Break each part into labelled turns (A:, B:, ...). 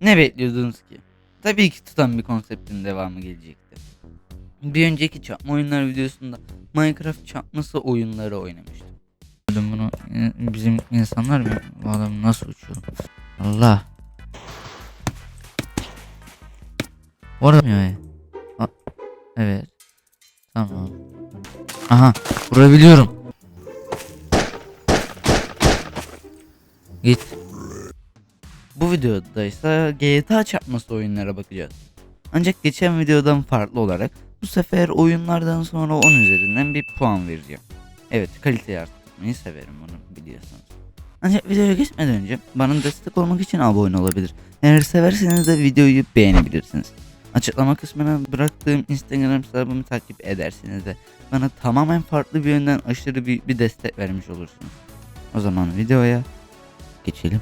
A: Ne bekliyordunuz ki? Tabii ki tutan bir konseptin devamı gelecekti. Bir önceki çarpma oyunlar videosunda Minecraft çarpması oyunları oynamıştım. Gördüm bunu e, bizim insanlar mı? Bu adam nasıl uçuyor? Allah. Orada mı ya? A- Evet. Tamam. Aha vurabiliyorum. Git. Bu videoda ise GTA çarpması oyunlara bakacağız. Ancak geçen videodan farklı olarak bu sefer oyunlardan sonra 10 üzerinden bir puan vereceğim. Evet kaliteyi arttırmayı severim bunu biliyorsunuz. Ancak videoya geçmeden önce bana destek olmak için abone olabilir. Eğer severseniz de videoyu beğenebilirsiniz. Açıklama kısmına bıraktığım Instagram hesabımı takip edersiniz de bana tamamen farklı bir yönden aşırı büyük bir destek vermiş olursunuz. O zaman videoya geçelim.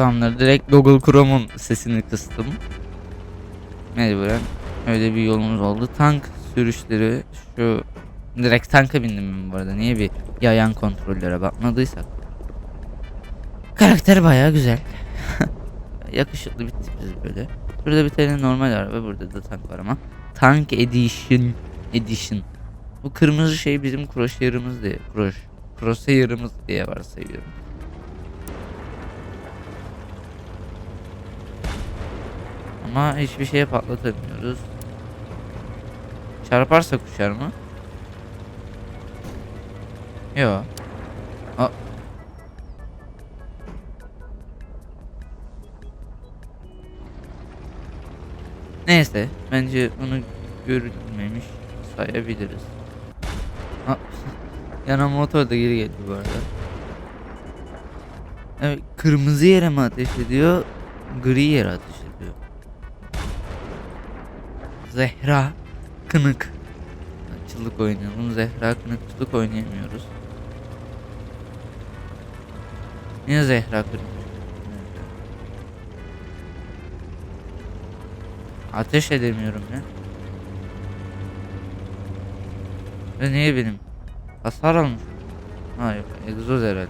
A: Tamamdır direkt Google Chrome'un sesini kıstım. Mecburen öyle bir yolumuz oldu. Tank sürüşleri şu direkt tanka bindim ben bu arada. Niye bir yayan kontrollere bakmadıysak. Karakter bayağı güzel. Yakışıklı bir tipiz böyle. Burada bir tane normal araba burada da tank var ama. Tank Edition Edition. Bu kırmızı şey bizim crosshair'ımız diye. Cross, crosshair'ımız diye varsayıyorum. Ama hiçbir şeye patlatamıyoruz. Çarparsak uçar mı? Yo. A Neyse bence bunu görülmemiş sayabiliriz. A Yanan motor da geri geldi bu arada. Evet kırmızı yere mi ateş ediyor? Gri yere ateş. Zehra Kınık. Çıllık oynayalım. Zehra Kınıkçılık oynayamıyoruz. Niye Zehra Kınık? Ateş edemiyorum ya. Ve niye benim? Hasar almış. Ha yok egzoz herhalde.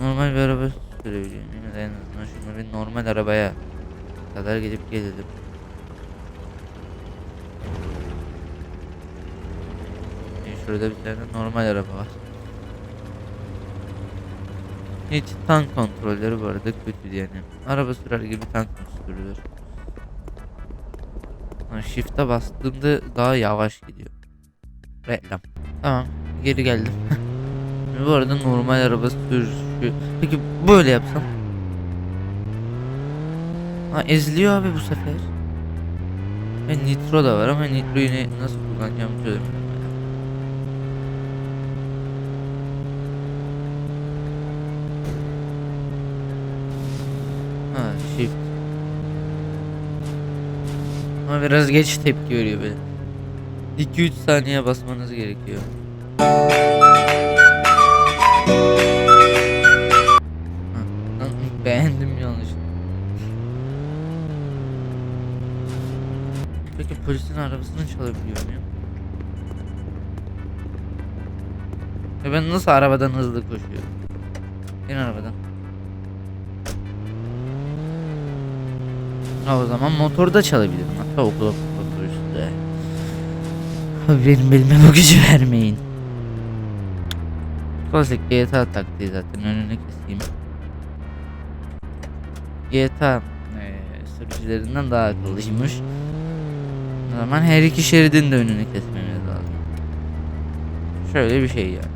A: Normal bir araba de en azından şunu bir normal arabaya kadar gidip gelelim. Şurada bir tane normal araba var. Hiç tank kontrolleri bu arada kötü yani. Araba sürer gibi tank sürülür? Shift'e bastığımda daha yavaş gidiyor. Reklam. Tamam geri geldim. bu arada normal araba Peki böyle yapsam? Ha eziliyor abi bu sefer. Ve nitro da var ama nitroyu ne, nasıl kullanacağımı çözemiyorum. hala. Ha shift. Ama biraz geç tepki veriyor böyle. 2-3 saniye basmanız gerekiyor. Polisin arabasını çalabiliyor muyum? Ya ben nasıl arabadan hızlı koşuyorum? İn arabadan. Ha o zaman motor da çalabilirim. Hatta okula motor üstünde. Abi benim belime bu gücü vermeyin. Klasik GTA taktiği zaten önünü keseyim. GTA eee sürücülerinden daha akıllıymış. Zaman her iki şeridin de önünü kesmemiz lazım. Şöyle bir şey yani.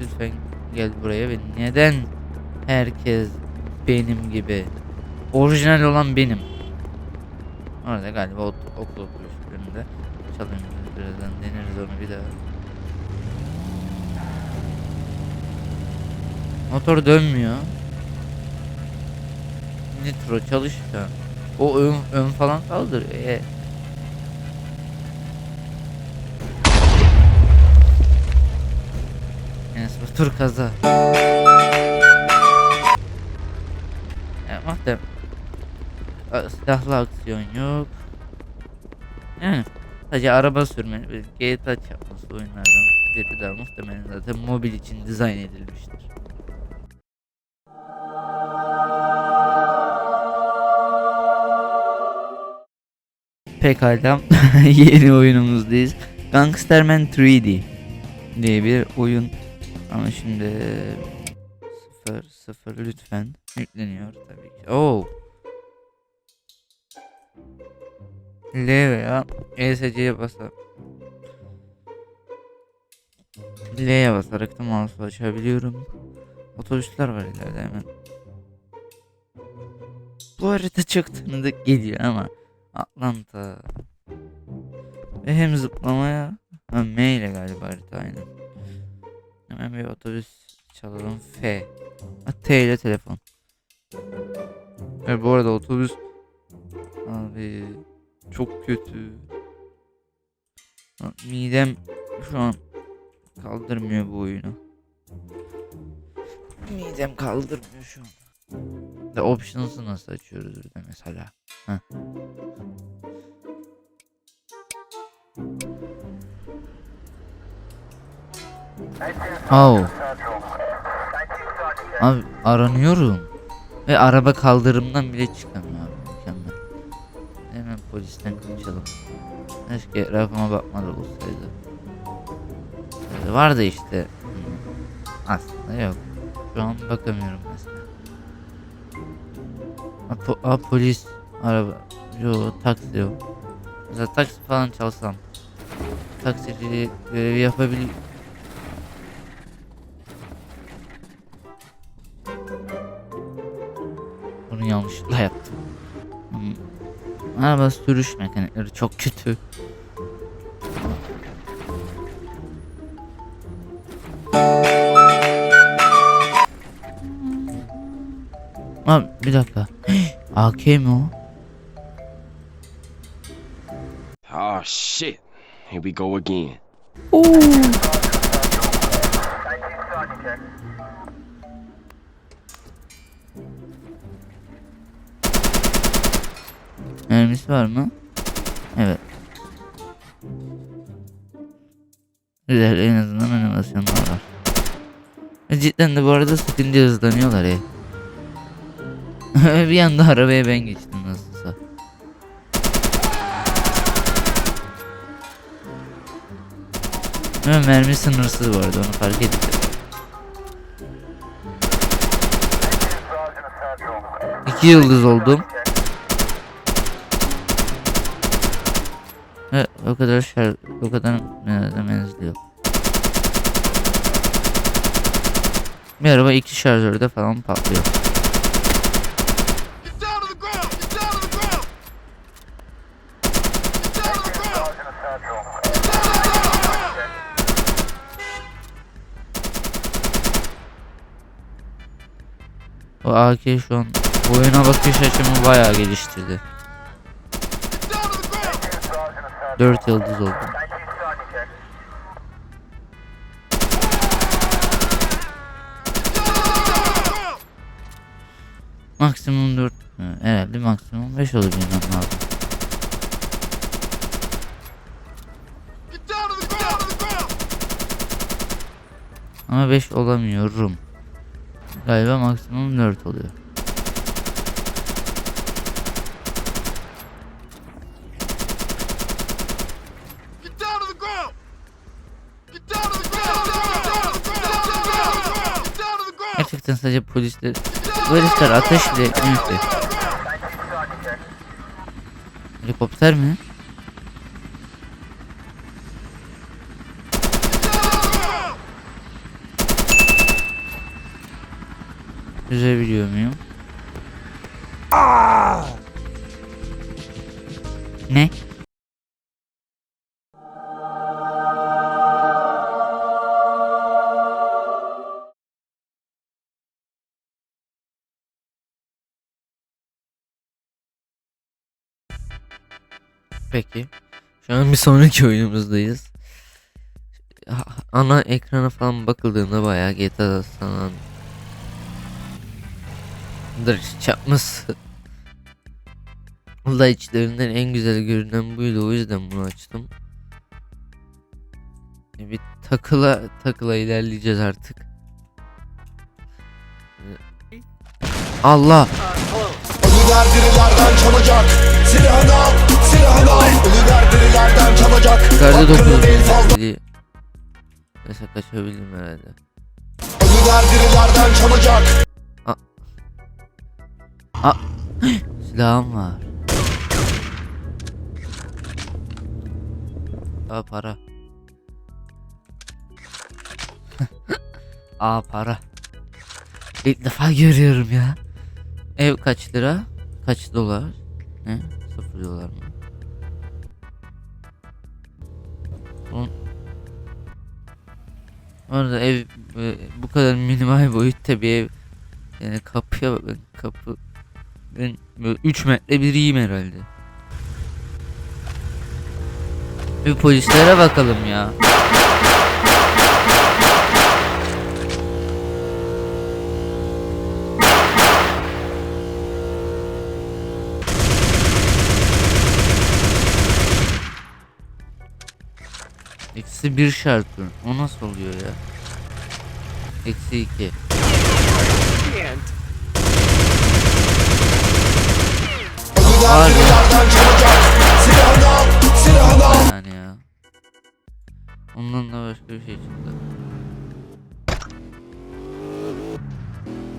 A: Lütfen gel buraya ve neden herkes benim gibi orijinal olan benim. Orada galiba okul okuyuşlarında çalıyoruz birazdan deneriz onu bir daha. Motor dönmüyor. Nitro çalış şu an. O ön, ön falan kaldır. E. Enes Batur kaza. Yapmak da a- silahlı aksiyon yok. Yani sadece araba sürme ve GTA çapması oyunlardan biri de muhtemelen zaten mobil için dizayn edilmiştir. Pekala yeni oyunumuzdayız. Gangsterman 3D diye bir oyun. Ama şimdi sıfır sıfır lütfen yükleniyor tabii ki. Oo. L veya ESC'ye basar. L'ye basarak da mouse'u açabiliyorum. Otobüsler var ileride hemen. Bu harita çok tanıdık geliyor ama Atlanta. Ve hem zıplamaya ha, M ile galiba harita aynen. Hemen bir otobüs çalalım F. Ha, T ile telefon. Ve bu arada otobüs abi çok kötü. Midem şu an kaldırmıyor bu oyunu. Midem kaldırmıyor şu an. De options'ı nasıl açıyoruz burada mesela? Heh. Oh. Abi aranıyorum. Ve araba kaldırımdan bile çıkamıyor abi mükemmel. Hemen polisten kaçalım. Keşke etrafıma bakmadı olsaydı. Vardı işte. Aslında yok. Şu an bakamıyorum mesela. Ha, po- ha, polis araba. Yo taksi yok. Mesela taksi falan çalsam. Taksiciliği görevi yapabilir. Bunu yanlışlıkla yaptım. Hmm. Araba sürüş mekanikleri çok kötü. Abi bir dakika. AK mi o?
B: Oh shit. Here we go again.
A: Mermisi var mı? Evet. Güzel en azından animasyonlar var. Cidden de bu arada sıkınca hızlanıyorlar ya. bir anda arabaya ben geçtim nasılsa. Ama mermi sınırsız bu arada onu fark ettim. İki yıldız oldum. Ve o kadar şer, o kadar menzili yok. Bir araba iki şarjörde falan patlıyor.
B: Get down to the ground! Get down to the ground! Get down to the ground!
A: O AK şu an oyuna bakış açımı bayağı geliştirdi.
B: Get down to the ground!
A: 4 yıldız oldum. Maksimum 4 herhalde maksimum 5 olur bilmem lazım. Ama 5 olamıyorum. Galiba maksimum 4 oluyor. Gerçekten sadece polisler polisler ateşle yönetti. Helikopter mi? Yüzebiliyor muyum? Ne? Peki. Şu an bir sonraki oyunumuzdayız. Ana ekrana falan bakıldığında bayağı GTA San Andreas- çarpması Valla içlerinden en güzel görünen buydu o yüzden bunu açtım. E, Bir takıla takıla ilerleyeceğiz artık. E, Allah!
C: Ölüler dirilerden çalacak Silahını al, silahını al Ölüler dirilerden çalacak
A: Yukarıda
C: Hakkını
A: 9
C: değil fazla
A: Neyse kaçabildim herhalde.
C: Ölüler dirilerden çalacak
A: Silahım var. Aa para. Aa para. İlk defa görüyorum ya. Ev kaç lira? Kaç dolar? Ne? Sıfır dolar mı? On... Orada ev e, bu kadar minimal boyutta bir ev. Yani kapıya kapı. Ben böyle 3 metre biriyim herhalde. Bir polislere bakalım ya. Eksi bir şartı. O nasıl oluyor ya? Eksi iki.
C: Ölüler
A: Abi.
C: dirilerden çalacak Silahını al, silahını al
A: Yani ya. Ondan da başka bir şey çıktı.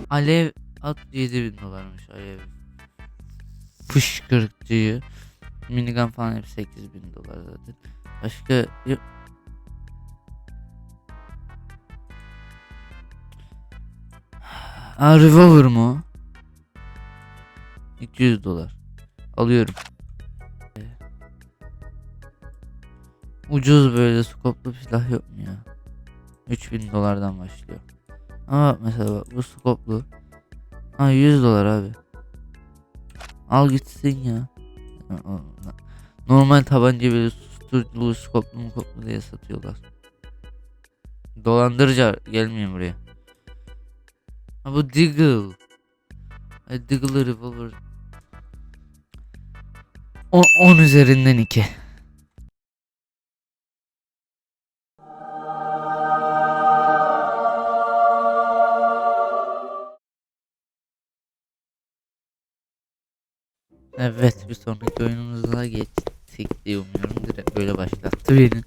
A: Alev at 7000 dolarmış alev. Fışkırtıcıyı. Minigun falan hep 8000 dolar zaten. Başka yok. Aa revolver mu? 200 dolar. Alıyorum. Ucuz böyle skoplu silah yok mu ya? 3000 dolardan başlıyor. Ama mesela bak bu skoplu. Ha 100 dolar abi. Al gitsin ya. Normal tabanca böyle susturuculu skoplu mu koplu diye satıyorlar. Dolandırıcı gelmiyor buraya. Ha bu Deagle. Ay Deagle revolver. 10 üzerinden 2. Evet bir sonraki oyunumuza geçtik diye umuyorum. Direkt böyle başlattı beni.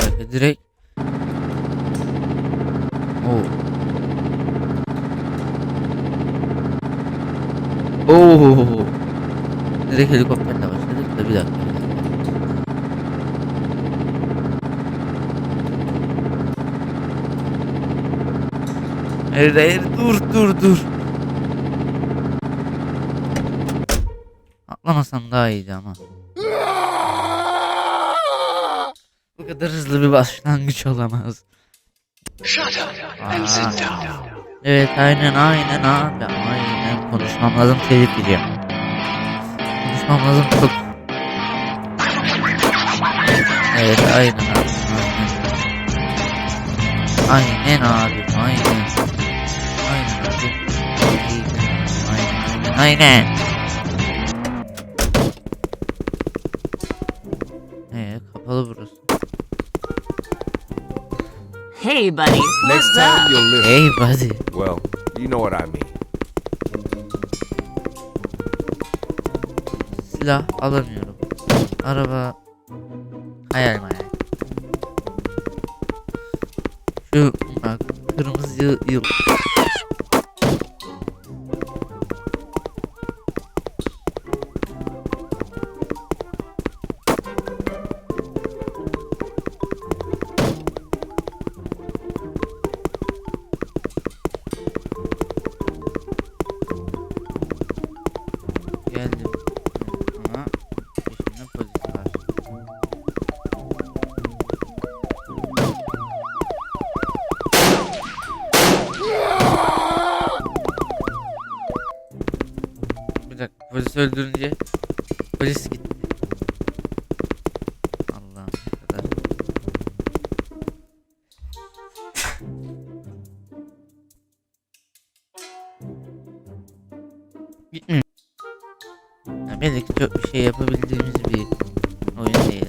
A: Böyle direkt Oo. Oo. Direkt helikopterle başladık da bir dakika. Hayır hayır dur dur dur. Atlamasam daha iyiydi ama. Bu kadar hızlı bir başlangıç olamaz. Aa. Evet aynen aynen abi aynen konuşmam lazım telif yiyeceğim. Konuşmam lazım çok. Evet aynen abi aynen. Aynen abi aynen. Aynen abi. Aynen aynen aynen.
D: Hey, buddy.
E: Next
D: What's
E: time
D: up?
E: you'll live.
A: Hey buddy.
E: Well, you know what I mean.
A: Silah alamıyorum. Araba hayal hayal. Şu bak kırmızı yıl. Polis öldürünce polis gitti. Allah'ım ne kadar. Gitmiyor. Ya belli ki çok bir şey yapabildiğimiz bir oyun değil.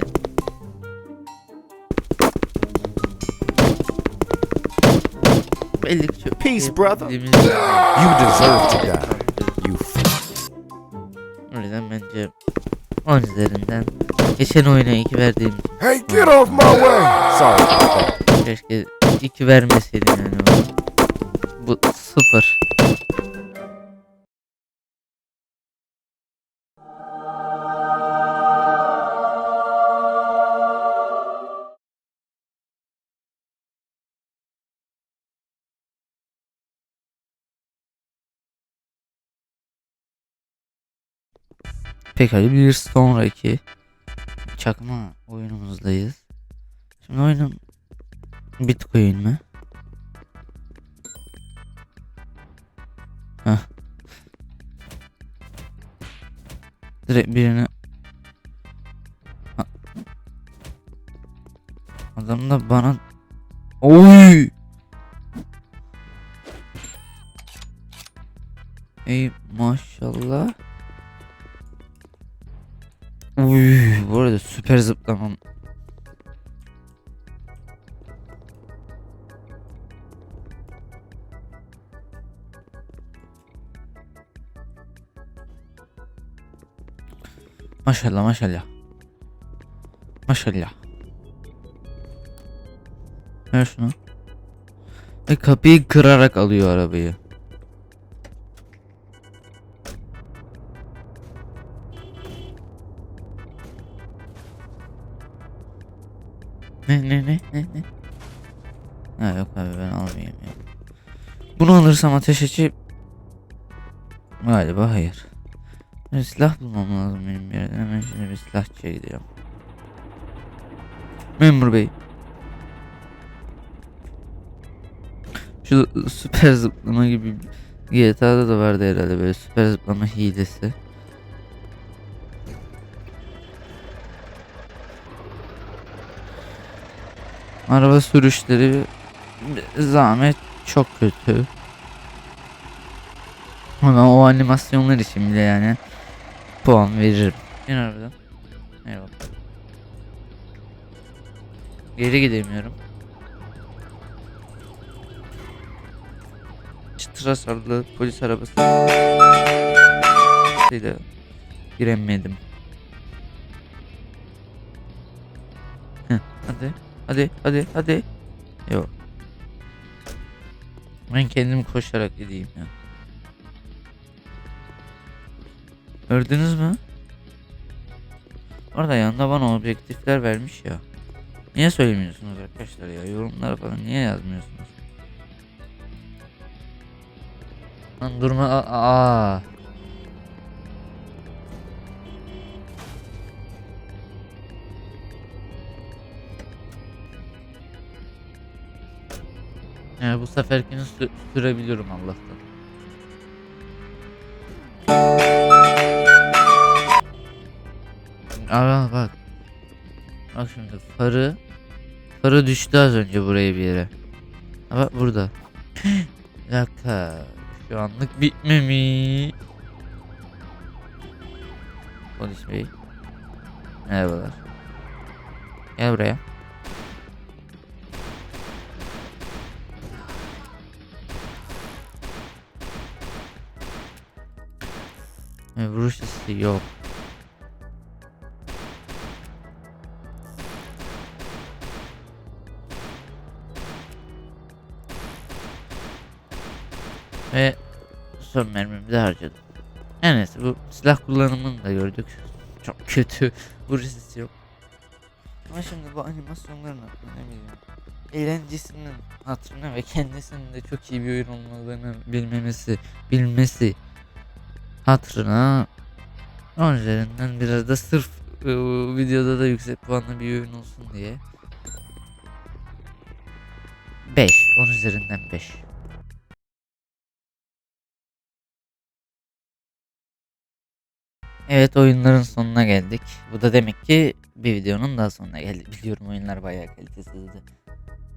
A: Belli ki çok bir şey
E: Peace, brother. You deserve to die.
A: 10 üzerinden geçen oyuna 2 verdiğim için
E: Hey, get off my way! Sorry
A: keşke 2 vermeseydim yani. Bu 0. Pekala bir sonraki çakma oyunumuzdayız. Şimdi oyunun Bitcoin mi? Heh. Direkt birini Adam da bana Oy! Ey maşallah. Uy, bu arada süper zıplamam. Maşallah maşallah. Maşallah. Ver şunu. Ve kapıyı kırarak alıyor arabayı. Bunu alırsam ateş açıp Galiba hayır. Bir silah bulmam lazım benim bir yerden. Hemen şimdi bir silahçıya gidiyorum. Memur bey. Şu süper zıplama gibi GTA'da da vardı herhalde böyle süper zıplama hilesi. Araba sürüşleri zahmet çok kötü. Ama o animasyonlar için bile yani puan veririm. İn arabadan. Eyvallah. Geri gidemiyorum. Çıtır hasarlı polis arabası. ile giremedim. Hadi, hadi, hadi, hadi. Yok. Ben kendim koşarak gideyim ya. Gördünüz mü? Orada yanında bana objektifler vermiş ya. Niye söylemiyorsunuz arkadaşlar ya? Yorumlara falan niye yazmıyorsunuz? Lan durma aa. Yani bu seferkini sü- sürebiliyorum Allah'tan. Aa bak. Bak şimdi farı farı düştü az önce buraya bir yere. Ha bak burada. bir. Şu anlık bitmemiş. Polis bey. Merhabalar. Gel buraya. E, vuruş hissi yok. Son mermimi de harcadım. Her neyse bu silah kullanımını da gördük. Çok kötü. Vuruş hissi yok. Ama şimdi bu animasyonların hakkında ne bileyim. Eğlencesinin hatırına ve kendisinin de çok iyi bir oyun olmadığını bilmemesi, bilmesi hatırına 10 üzerinden biraz da sırf e, videoda da yüksek puanlı bir oyun olsun diye 5 10 üzerinden 5 Evet oyunların sonuna geldik. Bu da demek ki bir videonun daha sonuna geldik. Biliyorum oyunlar bayağı kalitesizdi.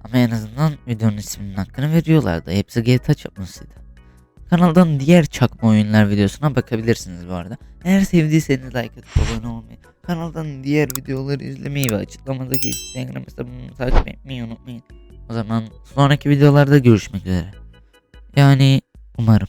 A: Ama en azından videonun isminin hakkını veriyorlardı. Hepsi GTA çapmasıydı. Kanaldan diğer çakma oyunlar videosuna bakabilirsiniz bu arada. Eğer sevdiyseniz like atıp abone olmayı, kanaldan diğer videoları izlemeyi ve açıklamadaki Instagram hesabımı takip etmeyi unutmayın. O zaman sonraki videolarda görüşmek üzere. Yani umarım.